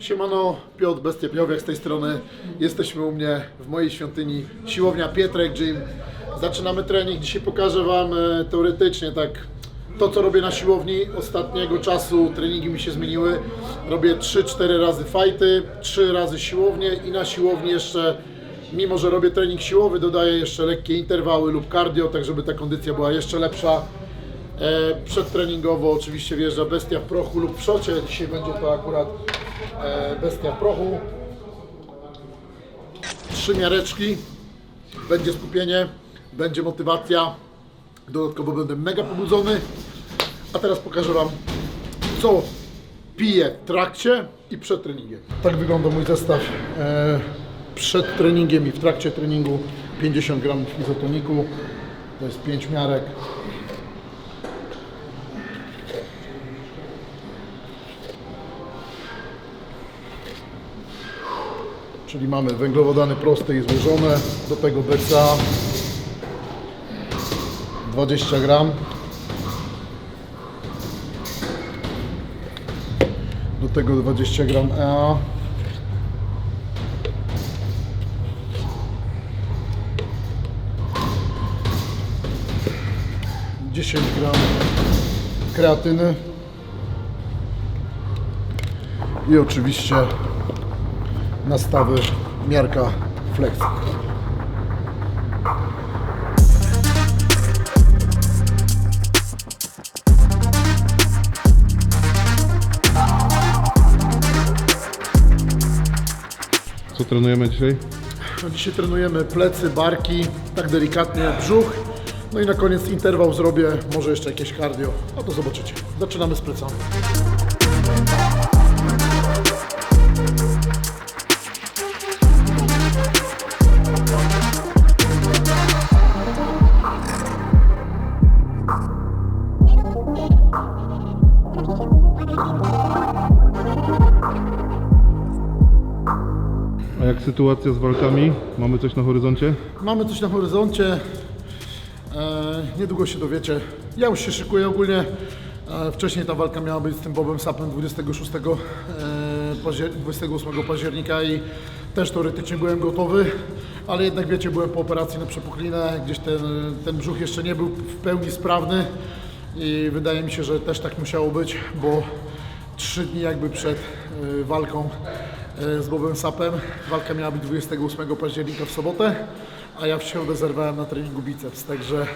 Siemano, Piotr Bestiepiowiak z tej strony. Jesteśmy u mnie w mojej świątyni, siłownia Pietrek Gym. Zaczynamy trening. Dzisiaj pokażę Wam e, teoretycznie tak to, co robię na siłowni. Ostatniego czasu treningi mi się zmieniły. Robię 3-4 razy fajty, 3 razy siłownię i na siłowni jeszcze, mimo że robię trening siłowy, dodaję jeszcze lekkie interwały lub cardio, tak żeby ta kondycja była jeszcze lepsza. E, przedtreningowo oczywiście wjeżdża bestia w prochu lub w szocie. Dzisiaj będzie to akurat bestia w prochu. Trzy miareczki, będzie skupienie, będzie motywacja. Dodatkowo będę mega pobudzony. A teraz pokażę Wam, co piję w trakcie i przed treningiem. Tak wygląda mój zestaw e, przed treningiem i w trakcie treningu. 50 gramów izotoniku, to jest 5 miarek. Czyli mamy węglowodany proste i złożone, do tego BCA 20 gram. Do tego 20 gram EA. Dziesięć gram kreatyny i oczywiście nastawy miarka flex. Co trenujemy dzisiaj? No dzisiaj trenujemy plecy, barki, tak delikatnie brzuch. No i na koniec interwał zrobię, może jeszcze jakieś cardio. No to zobaczycie. Zaczynamy z plecami. A jak sytuacja z walkami? Mamy coś na horyzoncie? Mamy coś na horyzoncie. E, niedługo się dowiecie. Ja już się szykuję ogólnie. E, wcześniej ta walka miała być z tym Bobem Sapem 26, e, paździer- 28 października i też teoretycznie byłem gotowy, ale jednak wiecie, byłem po operacji na przepuklinę, gdzieś ten, ten brzuch jeszcze nie był w pełni sprawny i wydaje mi się, że też tak musiało być, bo trzy dni jakby przed e, walką e, z Bobem Sapem. Walka miała być 28 października w sobotę, a ja w środę zerwałem na treningu biceps, także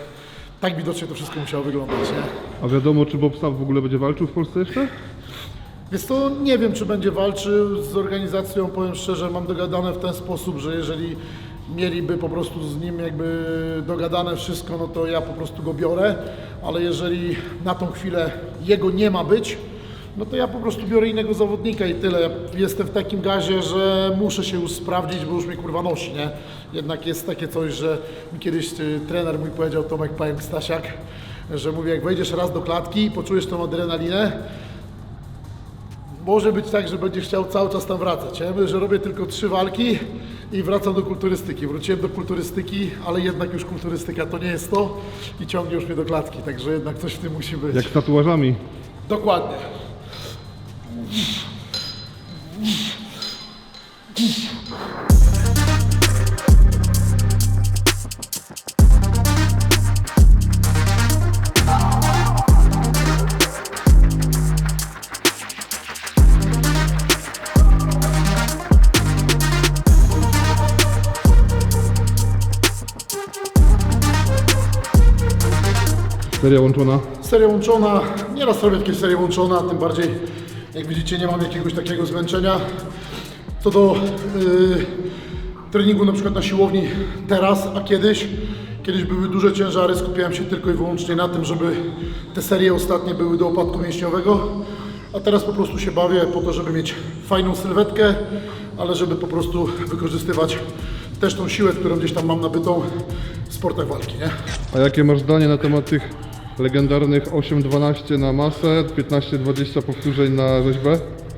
tak widocznie to wszystko musiało wyglądać, nie? A wiadomo, czy Bob Sapp w ogóle będzie walczył w Polsce jeszcze? Więc to nie wiem, czy będzie walczył z organizacją, powiem szczerze, mam dogadane w ten sposób, że jeżeli mieliby po prostu z nim jakby dogadane wszystko, no to ja po prostu go biorę, ale jeżeli na tą chwilę jego nie ma być, no to ja po prostu biorę innego zawodnika i tyle. Jestem w takim gazie, że muszę się już sprawdzić, bo już mnie kurwa nosi, nie? Jednak jest takie coś, że mi kiedyś y, trener mój powiedział, Tomek Pająk Stasiak, że mówi, jak wejdziesz raz do klatki, poczujesz tą adrenalinę, może być tak, że będziesz chciał cały czas tam wracać. Ja mówię, że robię tylko trzy walki i wracam do kulturystyki. Wróciłem do kulturystyki, ale jednak już kulturystyka to nie jest to i ciągnie już mnie do klatki, także jednak coś w tym musi być. Jak z tatuażami? Dokładnie. Seria łączona? Seria łączona, nieraz robię takie serie łączone, a tym bardziej, jak widzicie, nie mam jakiegoś takiego zmęczenia. Co do yy, treningu na przykład na siłowni teraz, a kiedyś, kiedyś były duże ciężary, skupiałem się tylko i wyłącznie na tym, żeby te serie ostatnie były do opadku mięśniowego, a teraz po prostu się bawię po to, żeby mieć fajną sylwetkę, ale żeby po prostu wykorzystywać też tą siłę, którą gdzieś tam mam nabytą w sportach walki, nie? A jakie masz zdanie na temat tych legendarnych 8-12 na masę, 15-20 powtórzeń na rzeźbę?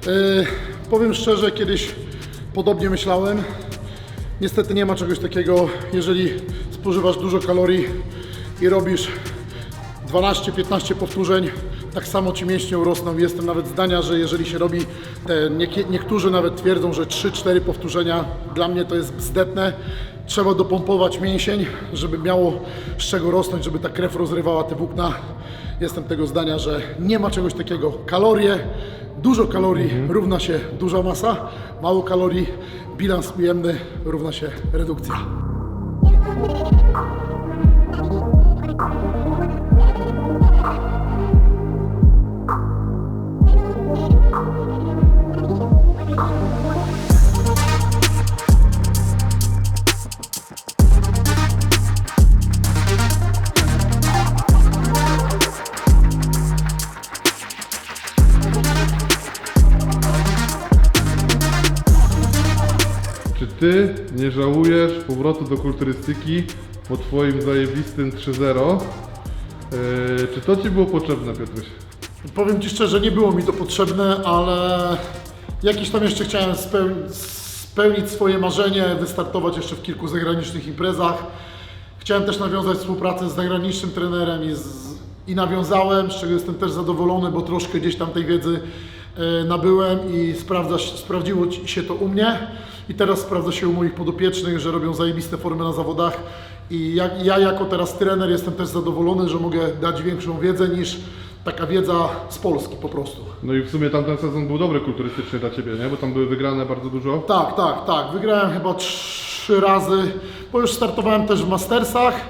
Yy, powiem szczerze, kiedyś podobnie myślałem. Niestety nie ma czegoś takiego, jeżeli spożywasz dużo kalorii i robisz 12-15 powtórzeń, tak samo ci mięśnie urosną. Jestem nawet zdania, że jeżeli się robi, te, niektórzy nawet twierdzą, że 3-4 powtórzenia, dla mnie to jest bzdetne. Trzeba dopompować mięsień, żeby miało z czego rosnąć, żeby ta krew rozrywała te włókna. Jestem tego zdania, że nie ma czegoś takiego. Kalorie, dużo kalorii równa się duża masa, mało kalorii, bilans ujemny równa się redukcja. Czy ty nie żałujesz powrotu do kulturystyki po twoim zajebistym 3-0? Yy, czy to ci było potrzebne, Piotruś? Powiem Ci szczerze, nie było mi to potrzebne, ale jakiś tam jeszcze chciałem speł- spełnić swoje marzenie, wystartować jeszcze w kilku zagranicznych imprezach. Chciałem też nawiązać współpracę z zagranicznym trenerem i, z, i nawiązałem, z czego jestem też zadowolony, bo troszkę gdzieś tam tej wiedzy e, nabyłem i sprawdza, sprawdziło się to u mnie i teraz sprawdza się u moich podopiecznych, że robią zajebiste formy na zawodach i jak, ja jako teraz trener jestem też zadowolony, że mogę dać większą wiedzę niż taka wiedza z Polski po prostu. No i w sumie tamten sezon był dobry kulturystycznie dla ciebie, nie? Bo tam były wygrane bardzo dużo. Tak, tak, tak. Wygrałem chyba trzy razy, bo już startowałem też w Mastersach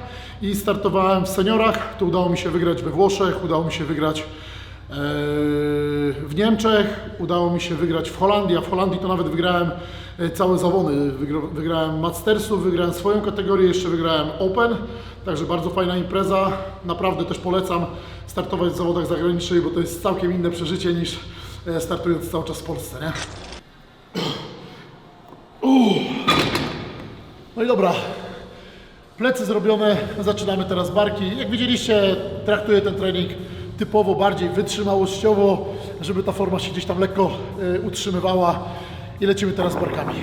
i startowałem w seniorach. To udało mi się wygrać we Włoszech, udało mi się wygrać e, w Niemczech, udało mi się wygrać w Holandii, a w Holandii to nawet wygrałem całe zawody. Wygr- Wygrałem Mastersów, wygrałem swoją kategorię, jeszcze wygrałem Open, także bardzo fajna impreza. Naprawdę też polecam startować w zawodach zagranicznych, bo to jest całkiem inne przeżycie niż e, startując cały czas w Polsce, nie? No i dobra, plecy zrobione, zaczynamy teraz barki. Jak widzieliście, traktuję ten trening typowo bardziej wytrzymałościowo, żeby ta forma się gdzieś tam lekko y, utrzymywała i lecimy teraz barkami.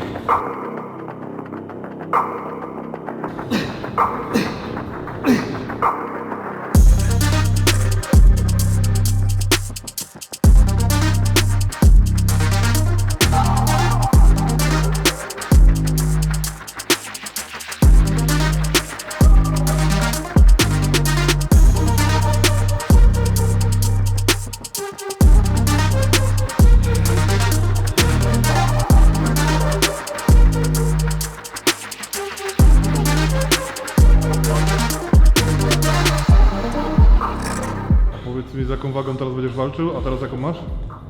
Powiedz mi, z jaką wagą teraz będziesz walczył, a teraz jaką masz?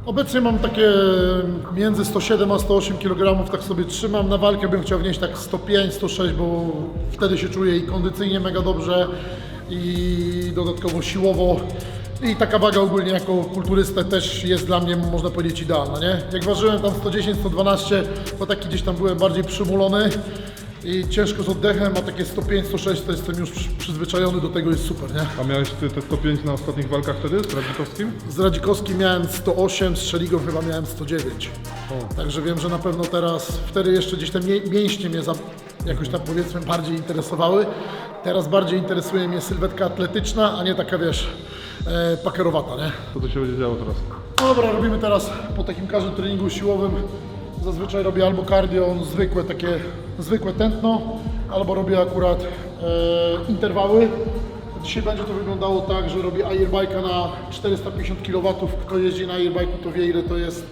Obecnie mam takie między 107 a 108 kg, tak sobie trzymam. Na walkę bym chciał wnieść tak 105, 106, bo wtedy się czuję i kondycyjnie mega dobrze i dodatkowo siłowo. I taka waga ogólnie jako kulturystę też jest dla mnie, można powiedzieć, idealna, nie? Jak ważyłem tam 110, 112, to taki gdzieś tam byłem bardziej przymulony i ciężko z oddechem, a takie 105, 106 to jestem już przy- przyzwyczajony do tego, jest super, nie? A miałeś ty te 105 na ostatnich walkach wtedy z Radzikowskim? Z Radzikowskim miałem 108, z Szeligą chyba miałem 109. Także wiem, że na pewno teraz, wtedy jeszcze gdzieś te mię- mięśnie mnie za, jakoś tam powiedzmy bardziej interesowały. Teraz bardziej interesuje mnie sylwetka atletyczna, a nie taka wiesz, e, pakerowata, nie? Co tu się będzie działo teraz? Dobra, robimy teraz po takim każdym treningu siłowym. Zazwyczaj robię albo cardio, zwykłe takie, zwykłe tętno, albo robię akurat e, interwały. Dzisiaj będzie to wyglądało tak, że robię airbike'a na 450 kW. Kto jeździ na airbike'u to wie ile to jest,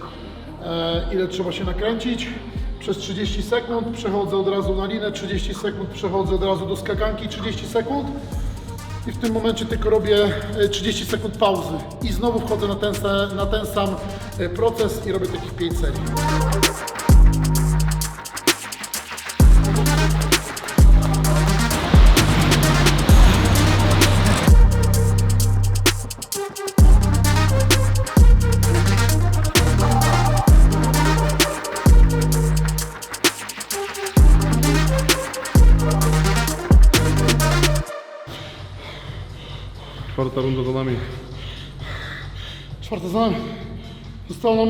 e, ile trzeba się nakręcić. Przez 30 sekund przechodzę od razu na linę, 30 sekund przechodzę od razu do skakanki, 30 sekund i w tym momencie tylko robię e, 30 sekund pauzy i znowu wchodzę na ten, na ten sam e, proces i robię takich 5 serii. Czwarta runda za nami. Czwarte zdanie. Zostało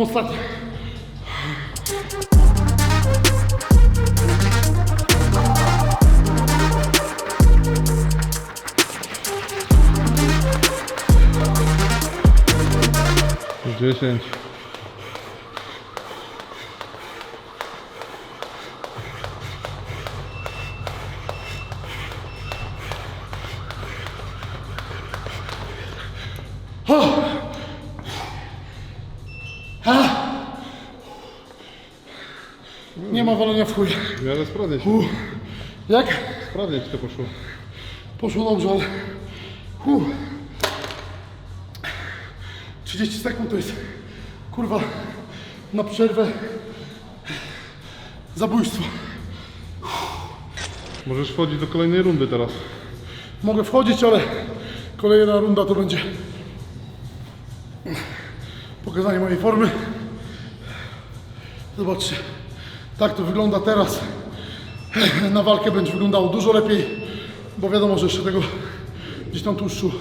nam ostatnie. 10. Nie ma walenia w chuj. W miarę sprawnie się, Uff. Jak? sprawnie ci to poszło. Poszło dobrze, ale... Uff. 30 sekund to jest, kurwa, na przerwę zabójstwo. Możesz wchodzić do kolejnej rundy teraz. Mogę wchodzić, ale kolejna runda to będzie pokazanie mojej formy. Zobaczcie, tak to wygląda teraz. Na walkę będzie wyglądało dużo lepiej, bo wiadomo, że jeszcze tego gdzieś tam tłuszczu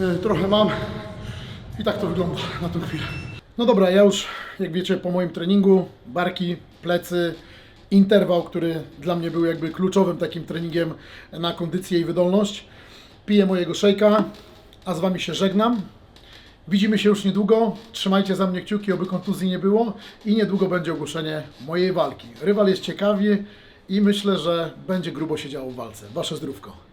e, trochę mam. I tak to wygląda na tę chwilę. No dobra, ja już, jak wiecie, po moim treningu, barki, plecy, interwał, który dla mnie był jakby kluczowym takim treningiem na kondycję i wydolność. Piję mojego szejka, a z Wami się żegnam. Widzimy się już niedługo. Trzymajcie za mnie kciuki, oby kontuzji nie było i niedługo będzie ogłoszenie mojej walki. Rywal jest ciekawy i myślę, że będzie grubo się działo w walce. Wasze zdrówko.